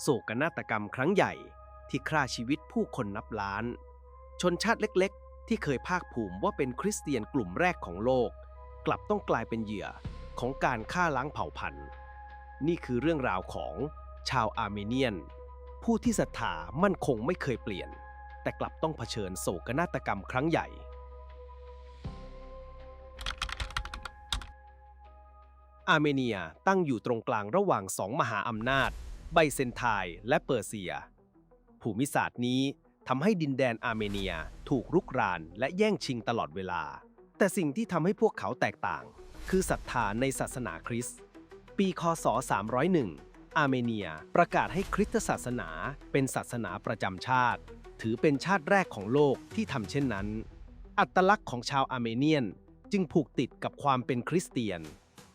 โศกนาฏกรรมครั้งใหญ่ที่ฆ่าชีวิตผู้คนนับล้าน ชนชาติเล็กๆ ที่เคยภาคภูมิว่าเป็นคริสเตียนกลุ่มแรกของโลก กลับต้องกลายเป็นเหยื่อของการฆ่าล้างเผ่าพันธุ์ นี่คือเรื่องราวของชาวอาร์เมเนียน ผู้ที่ศรัทธามั่นคงไม่เคยเปลี่ยน แต่กลับต้องเผชิญโศกนาฏกรรมครั้งใหญ่ อาร์เมเนียตั้งอยู่ตรงกลางระหว่างสองมหาอำนาจ ไบเซนไทน์และเปอร์เซีย ภูมิศาสตร์นี้ทำให้ดินแดนอาร์เมเนียถูกรุกรานและแย่งชิงตลอดเวลา แต่สิ่งที่ทำให้พวกเขาแตกต่าง คือศรัทธาในศาสนาคริสต์ ปีคศ 301 อาร์เมเนียประกาศให้คริสตศาสนาเป็นศาสนาประจำชาติ ถือเป็นชาติแรกของโลกที่ทำเช่นนั้น อัตลักษณ์ของชาวอาร์เมเนียนจึงผูกติดกับความเป็นคริสเตียน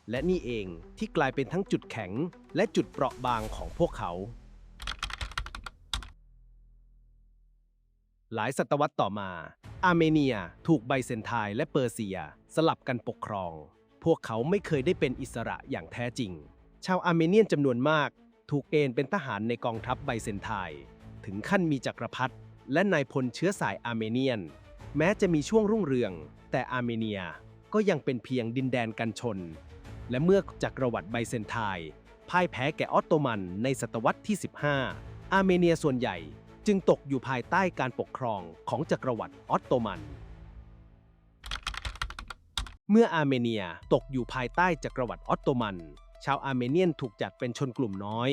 และนี่เองที่กลายเป็นทั้งจุดแข็ง และจุดเปราะบางของพวกเขา หลายศตวรรษต่อมา อาร์เมเนียถูกไบเซนไทน์และเปอร์เซีย สลับกันปกครอง พวกเขาไม่เคยได้เป็นอิสระอย่างแท้จริง ชาวอาร์เมเนียนจำนวนมาก ถูกเกณฑ์เป็นทหารในกองทัพไบเซนไทน์ถึงขั้นมีจักรพรรดิและนายพลเชื้อสายอาร์เมเนียน แม้จะมีช่วงรุ่งเรือง แต่อาร์เมเนียก็ยังเป็นเพียงดินแดนกันชน และเมื่อจักรวรรดิไบเซนไทน์พ่ายแพ้แก่ออตโตมันในศตวรรษที่ 15 อาร์เมเนียส่วนใหญ่จึงตกอยู่ภายใต้การปกครองของจักรวรรดิออตโตมัน เมื่ออาร์เมเนียตกอยู่ภายใต้จักรวรรดิออตโตมัน ชาวอาร์เมเนียนถูกจัดเป็นชนกลุ่มน้อย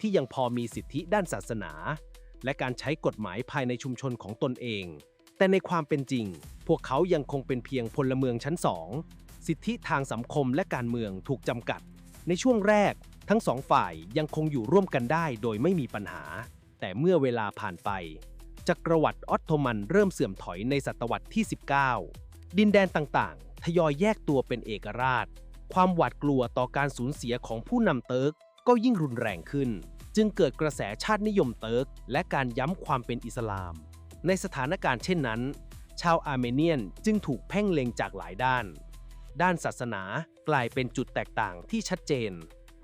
ที่ยังพอมีสิทธิด้านศาสนา และการใช้กฎหมายภายในชุมชนของตนเอง แต่ในความเป็นจริง พวกเขายังคงเป็นเพียงพลเมืองชั้นสอง สิทธิทางสังคมและการเมืองถูกจำกัด ในช่วงแรก ทั้งสองฝ่ายยังคงอยู่ร่วมกันได้โดยไม่มีปัญหา แต่เมื่อเวลาผ่านไปจักรวรรดิออตโตมันเริ่มเสื่อมถอยในศตวรรษที่ 19 ดินแดนต่างๆ ทยอยแยกตัวเป็นเอกราช ความหวาดกลัวต่อการสูญเสียของผู้นำเติร์กก็ยิ่งรุนแรงขึ้น จึงเกิดกระแสชาตินิยมเติร์กและการย้ำความเป็นอิสลาม ในสถานการณ์เช่นนั้น ชาวอาร์เมเนียนจึงถูกเพ่งเล็งจากหลายด้าน ด้านศาสนากลายเป็นจุดแตกต่างที่ชัดเจน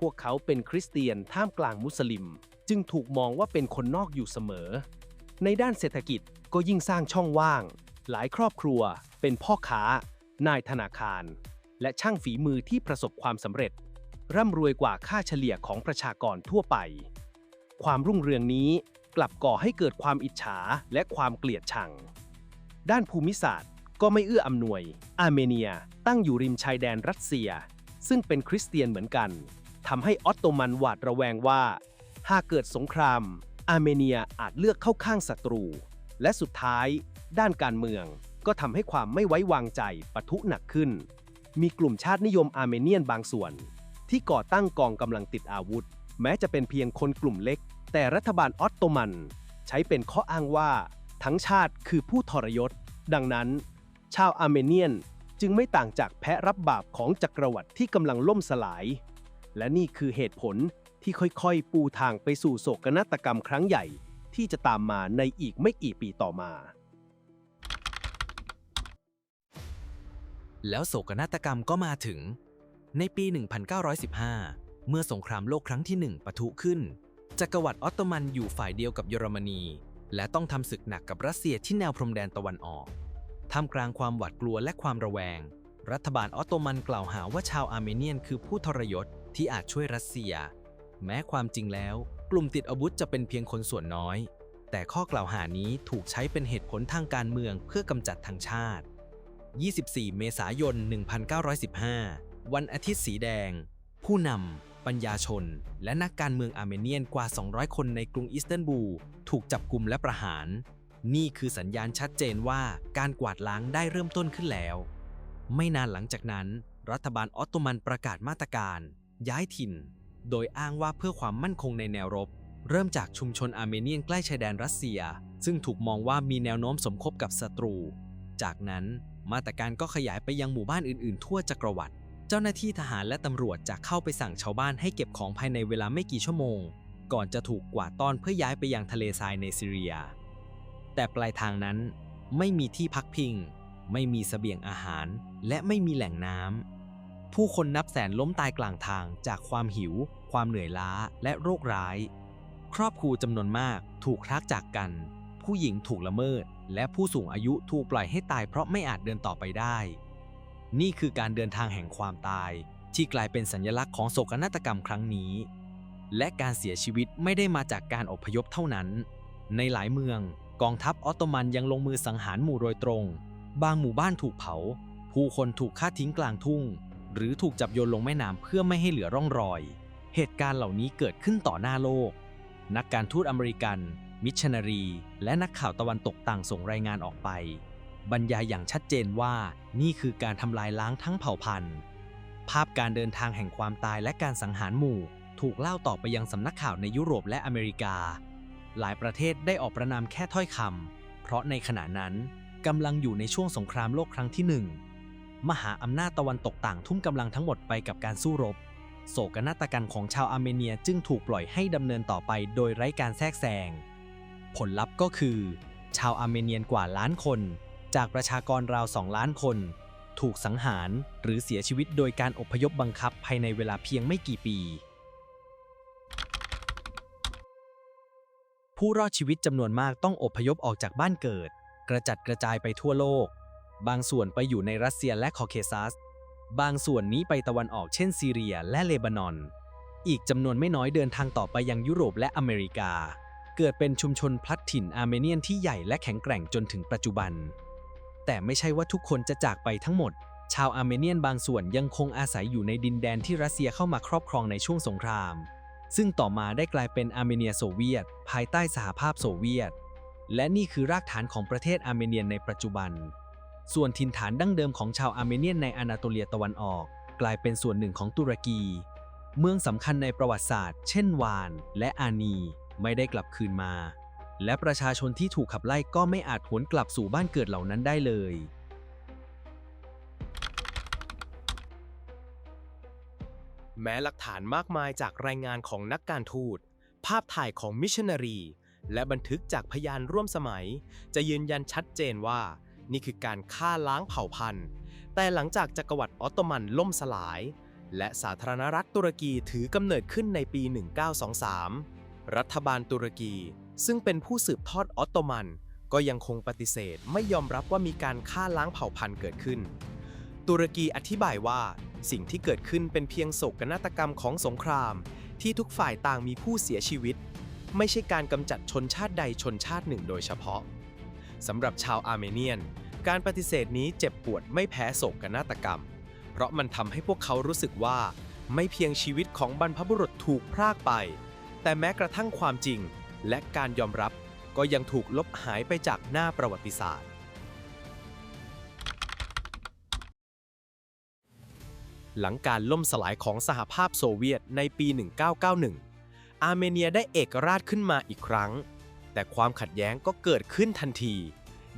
พวกเขาเป็นคริสเตียนท่ามกลางมุสลิม จึงถูกมองว่าเป็นคนนอกอยู่เสมอ ในด้านเศรษฐกิจก็ยิ่งสร้างช่องว่าง หลายครอบครัว เป็นพ่อค้า นายธนาคาร และช่างฝีมือที่ประสบความสำเร็จ ร่ำรวยกว่าค่าเฉลี่ยของประชากรทั่วไป ความรุ่งเรืองนี้กลับก่อให้เกิดความอิจฉาและความเกลียดชัง ด้านภูมิศาสตร์ ก็ไม่เอื้ออำนวย อาร์เมเนียตั้งอยู่ริมชายแดนรัสเซีย ซึ่งเป็นคริสเตียนเหมือนกันทำให้ออตโตมันหวาดระแวงว่า หากเกิดสงคราม อาร์เมเนียอาจเลือกเข้าข้างศัตรู และสุดท้าย ด้านการเมืองก็ทำให้ความไม่ไว้วางใจปะทุหนักขึ้น มีกลุ่มชาตินิยมอาร์เมเนียนบางส่วน ที่ก่อตั้งกองกำลังติดอาวุธ แม้จะเป็นเพียงคนกลุ่มเล็ก แต่รัฐบาลออตโตมัน ใช้เป็นข้ออ้างว่า ทั้งชาติคือผู้ทรยศ ดังนั้น ชาวอาร์เมเนียนจึงไม่ต่างจากแพะรับบาปของจักรวรรดิที่กำลังล่มสลาย และนี่คือเหตุผลที่ค่อยๆ ปูทางไปสู่โศกนาฏกรรมครั้งใหญ่ที่จะตามมาในอีกไม่กี่ปีต่อมา แล้วโศกนาฏกรรมก็มาถึง ในปี 1915 เมื่อสงครามโลกครั้งที่หนึ่งปะทุขึ้น จักรวรรดิออตโตมันอยู่ฝ่ายเดียวกับเยอรมนี และต้องทำศึกหนักกับรัสเซียที่แนวพรมแดนตะวันออก ท่ามกลางความหวาดกลัวและความระแวง รัฐบาลออตโตมันกล่าวหาว่าชาวอาร์เมเนียนคือผู้ทรยศที่อาจช่วยรัสเซีย แม้ความจริงแล้ว กลุ่มติดอาวุธจะเป็นเพียงคนส่วนน้อย แต่ข้อกล่าวหานี้ถูกใช้เป็นเหตุผลทางการเมืองเพื่อกำจัดทางชาติ 24 เมษายน 1915 วันอาทิตย์สีแดง ผู้นำปัญญาชน และนักการเมืองอาร์เมเนียนกว่า 200 คนในกรุงอิสตันบูลถูกจับกลุ่มและประหาร นี่คือสัญญาณชัดเจนว่าการกวาดล้างได้เริ่มต้นขึ้นแล้ว ไม่นานหลังจากนั้น รัฐบาลออตโตมันประกาศมาตรการ ย้ายถิ่น โดยอ้างว่าเพื่อความมั่นคงในแนวรบ เริ่มจากชุมชนอาร์เมเนียนใกล้ชายแดนรัสเซีย ซึ่งถูกมองว่ามีแนวโน้มสมคบกับศัตรู จากนั้นมาตรการก็ขยายไปยังหมู่บ้านอื่น ๆ ทั่วจักรวรรดิเจ้าหน้าที่ทหารและตำรวจจะเข้าไปสั่งชาวบ้านให้เก็บของภายในเวลาไม่กี่ชั่วโมง ก่อนจะถูกกวาดต้อนเพื่อย้ายไปยังทะเลทรายในซีเรีย แต่ปลายทางนั้นไม่มีที่พักพิง ไม่มีเสบียงอาหาร และไม่มีแหล่งน้ำผู้คนนับแสนล้มตายกลางทางจากความหิว ความเหนื่อยล้าและโรคร้าย ครอบครัวจำนวนมากถูกพรากจากกัน ผู้หญิงถูกละเมิด และผู้สูงอายุถูกปล่อยให้ตายเพราะไม่อาจเดินต่อไปได้ นี่คือการเดินทางแห่งความตาย ที่กลายเป็นสัญลักษณ์ของโศกนาฏกรรมครั้งนี้ และการเสียชีวิตไม่ได้มาจากการอพยพเท่านั้น ในหลายเมือง กองทัพออตโตมันยังลงมือสังหารหมู่โดยตรง บางหมู่บ้านถูกเผา ผู้คนถูกฆ่าทิ้งกลางทุ่ง หรือถูกจับโยนลงแม่น้ำเพื่อไม่ให้เหลือร่องรอย เหตุการณ์เหล่านี้เกิดขึ้นต่อหน้าโลก นักการทูตอเมริกัน มิชชันนารี และนักข่าวตะวันตกต่างส่งรายงานออกไป บรรยายอย่างชัดเจนว่านี่คือการทำลายล้างทั้งเผ่าพันธุ์ ภาพการเดินทางแห่งความตายและการสังหารหมู่ ถูกเล่าต่อไปยังสำนักข่าวในยุโรปและอเมริกา หลายประเทศได้ออกประนามแค่ถ้อยคำ เพราะในขณะนั้นกำลังอยู่ในช่วงสงครามโลกครั้งที่หนึ่ง มหาอำนาจตะวันตกต่างทุ่มกำลังทั้งหมดไปกับการสู้รบ โศกนาฏกรรมของชาวอาร์เมเนียจึงถูกปล่อยให้ดำเนินต่อไปโดยไร้การแทรกแซง ผลลัพธ์ก็คือ ชาวอาร์เมเนียนกว่าล้านคน จากประชากรราว2ล้านคน ถูกสังหารหรือเสียชีวิตโดยการอพยพบังคับภายในเวลาเพียงไม่กี่ปี ผู้รอดชีวิตจำนวนมากต้องอพยพออกจากบ้านเกิด กระจัดกระจายไปทั่วโลก บางส่วนไปอยู่ในรัสเซียและคอเคซัส บางส่วนนี้ไปตะวันออกเช่นซีเรียและเลบานอน อีกจำนวนไม่น้อยเดินทางต่อไปยังยุโรปและอเมริกา เกิดเป็นชุมชนพลัดถิ่นอาร์เมเนียนที่ใหญ่และแข็งแกร่งจนถึงปัจจุบัน แต่ไม่ใช่ว่าทุกคนจะจากไปทั้งหมด ชาวอาร์เมเนียนบางส่วนยังคงอาศัยอยู่ในดินแดนที่รัสเซียเข้ามาครอบครองในช่วงสงคราม ซึ่งต่อมาได้กลายเป็นอาร์เมเนียโซเวียต ภายใต้สหภาพโซเวียต และนี่คือรากฐานของประเทศอาร์เมเนียในปัจจุบัน ส่วนถิ่นฐานดั้งเดิมของชาวอาร์เมเนียนในอนาโตเลียตะวันออก กลายเป็นส่วนหนึ่งของตุรกี เมืองสำคัญในประวัติศาสตร์ เช่นวาน และอานี ไม่ได้กลับคืนมา และประชาชนที่ถูกขับไล่ก็ไม่อาจหวนกลับสู่บ้านเกิดเหล่านั้นได้เลย แม้หลักฐานมากมายจากรายงานของนักการทูต ภาพถ่ายของมิชชันนารี และบันทึกจากพยานร่วมสมัย จะยืนยันชัดเจนว่า นี่คือการฆ่าล้างเผ่าพันธุ์ แต่หลังจากจักรวรรดิออตโตมันล่มสลาย และสาธารณรัฐตุรกีถือกำเนิดขึ้นในปี 1923 รัฐบาลตุรกี ซึ่งเป็นผู้สืบทอดออตโตมัน ก็ยังคงปฏิเสธไม่ยอมรับว่ามีการฆ่าล้างเผ่าพันธุ์เกิดขึ้น ตุรกีอธิบายว่า สิ่งที่เกิดขึ้นเป็นเพียงโศกนาฏกรรมของสงคราม ที่ทุกฝ่ายต่างมีผู้เสียชีวิต ไม่ใช่การกำจัดชนชาติใดชนชาติหนึ่งโดยเฉพาะสำหรับชาวอาร์เมเนียน การปฏิเสธนี้เจ็บปวดไม่แพ้โศกนาฏกรรม เพราะมันทำให้พวกเขารู้สึกว่า ไม่เพียงชีวิตของบรรพบุรุษถูกพรากไป แต่แม้กระทั่งความจริง และการยอมรับก็ยังถูกลบหายไปจากหน้าประวัติศาสตร์ หลังการล่มสลายของสหภาพโซเวียตในปี 1991 อาร์เมเนียได้เอกราชขึ้นมาอีกครั้ง แต่ความขัดแย้งก็เกิดขึ้นทันที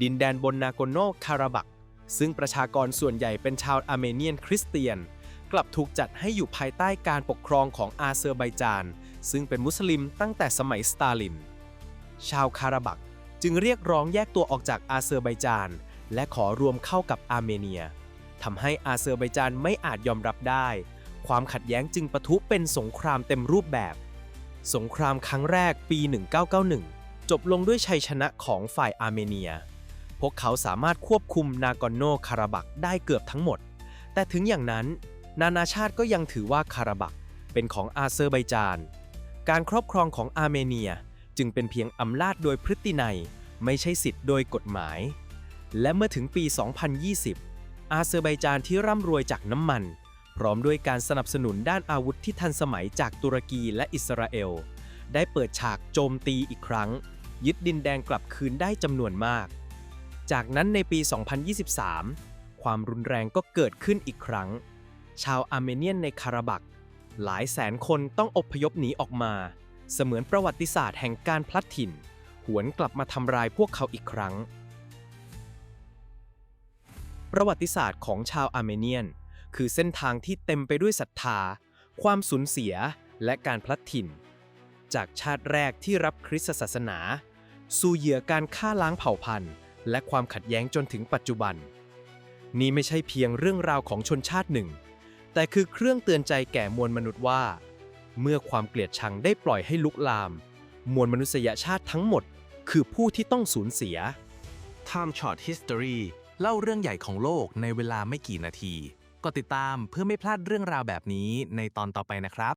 ดินแดนบนนาโกโนคาราบัก ซึ่งประชากรส่วนใหญ่เป็นชาวอาร์เมเนียนคริสเตียน กลับถูกจัดให้อยู่ภายใต้การปกครองของอาเซอร์ไบจาน ซึ่งเป็นมุสลิมตั้งแต่สมัยสตาลิน ชาวคาราบักจึงเรียกร้องแยกตัวออกจากอาเซอร์ไบจาน และขอรวมเข้ากับอาร์เมเนีย ทำให้อาเซอร์ไบจานไม่อาจยอมรับได้ ความขัดแย้งจึงปะทุเป็นสงครามเต็มรูปแบบ สงครามครั้งแรกปี 1991 จบลงด้วยชัยชนะของฝ่ายอาร์เมเนีย พวกเขาสามารถควบคุมนากอนโนคาราบักได้เกือบทั้งหมด แต่ถึงอย่างนั้น นานาชาติก็ยังถือว่าคาราบักเป็นของอาเซอร์ไบจาน การครอบครองของอาร์เมเนียจึงเป็นเพียงอำนาจโดยพฤตินัย ไม่ใช่สิทธิ์โดยกฎหมาย และเมื่อถึงปี 2020 อาเซอร์ไบจานที่ร่ำรวยจากน้ำมัน พร้อมด้วยการสนับสนุนด้านอาวุธที่ทันสมัยจากตุรกีและอิสราเอล ได้เปิดฉากโจมตีอีกครั้ง ยึดดินแดงกลับคืนได้จำนวนมาก จากนั้นในปี 2023 ความรุนแรงก็เกิดขึ้นอีกครั้ง ชาวอาร์เมเนียนในคาราบัก หลายแสนคนต้องอพยพหนีออกมา เสมือนประวัติศาสตร์แห่งการพลัดถิ่น หวนกลับมาทำลายพวกเขาอีกครั้ง ประวัติศาสตร์ของชาวอาร์เมเนียน คือเส้นทางที่เต็มไปด้วยศรัทธา ความสูญเสีย และการพลัดถิ่น จากชาติแรกที่รับคริสตศาสนา สู่เหยื่อการฆ่าล้างเผ่าพันธุ์ และความขัดแย้งจนถึงปัจจุบัน นี่ไม่ใช่เพียงเรื่องราวของชนชาติหนึ่ง แต่คือเครื่องเตือนใจแก่มวลมนุษย์ว่า เมื่อความเกลียดชังได้ปล่อยให้ลุกลาม มวลมนุษยชาติทั้งหมด คือผู้ที่ต้องสูญเสีย Time Short History เล่าเรื่องใหญ่ของโลกในเวลาไม่กี่นาทีก็ติดตามเพื่อไม่พลาดเรื่องราวแบบนี้ในตอนต่อไปนะครับ